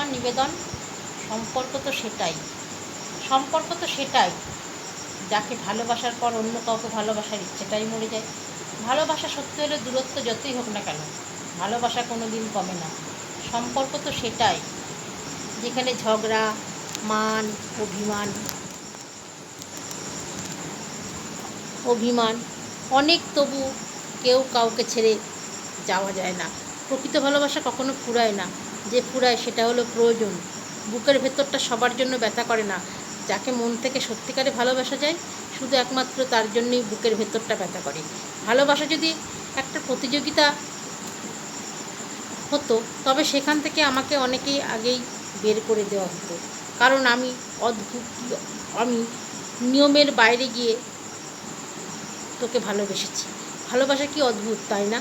আমার নিবেদন, সম্পর্ক তো সেটাই। সম্পর্ক তো সেটাই। যাকে ভালোবাসার পর অন্য কাউকে ভালোবাসার ইচ্ছেটাই মরে যায়। ভালোবাসা সত্যি হলে দূরত্ব যতই হোক না কেন, ভালোবাসা কোনো দিন কমে না। সম্পর্ক তো সেটাই, যেখানে ঝগড়া, মান, অভিমান অভিমান, অনেক তবু কেউ কাউকে ছেড়ে যাওয়া যায় না। প্রকৃত ভালোবাসা কখনো ফুরায় না। যে ফুরায় সেটা হলো প্রয়োজন। বুকের ভেতরটা সবার জন্য ব্যথা করে না। যাকে মন থেকে সত্যিকারে ভালোবাসা যায়, শুধু একমাত্র তার জন্যই বুকের ভেতরটা ব্যথা করে। ভালোবাসা যদি একটা প্রতিযোগিতা হতো, তবে সেখান থেকে আমাকে অনেকেই আগেই বের করে দেওয়া হতো। কারণ আমি অদ্ভুত, আমি নিয়মের বাইরে গিয়ে তোকে ভালোবেসেছি। ভালোবাসা কি অদ্ভুত, তাই না?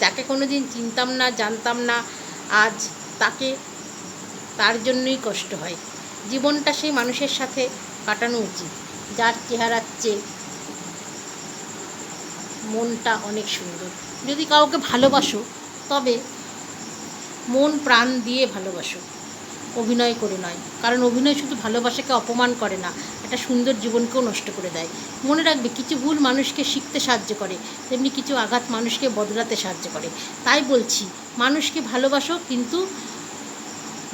যাকে কোনো দিন চিনতাম না, জানতাম না, আজ তাকে তার জন্যই কষ্ট হয়। জীবনটা সেই মানুষের সাথে কাটানো উচিত, যার চেহারার চেয়ে মনটা অনেক সুন্দর। যদি কাউকে ভালোবাসো, তবে মন প্রাণ দিয়ে ভালোবাসো। অভিনয় করে নয়, কারণ অভিনয় শুধু ভালোবাসাকে অপমান করে না একটা সুন্দর জীবনকেও নষ্ট করে দেয়। মনে রাখবে কিছু ভুল মানুষকে শিখতে সাহায্য করে, তেমনি কিছু আঘাত মানুষকে বদলাতে সাহায্য করে। তাই বলছি, মানুষকে ভালোবাসো কিন্তু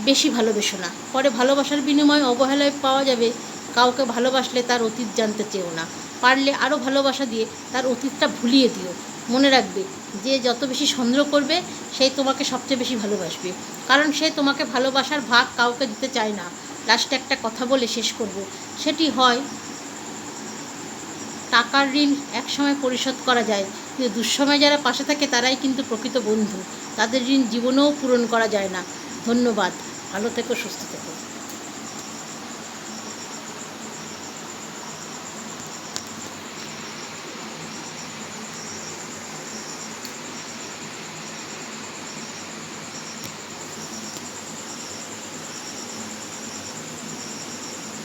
বেশি ভালোবেসো না। পরে ভালোবাসার বিনিময়ে অবহেলায় পাওয়া যাবে, কাউকে ভালোবাসলে তার অতীত জানতে চেও না। পারলে আরও ভালোবাসা দিয়ে তার অতীতটা ভুলিয়ে দিও। মনে রাখবে, যে যত বেশি সন্দেহ করবে, সেই তোমাকে সবচেয়ে বেশি ভালোবাসবে। কারণ সে তোমাকে ভালোবাসার ভাগ কাউকে দিতে চায় না। লাস্টে একটা কথা বলে শেষ করব। সেটি হয়, টাকার ঋণ একসময় পরিশোধ করা যায়, কিন্তু দুঃসময় যারা পাশে থাকে তারাই কিন্তু প্রকৃত বন্ধু। তাদের ঋণ জীবনেও পূরণ করা যায় না। ধন্যবাদ। ভালো থেকো, সুস্থ থেকো।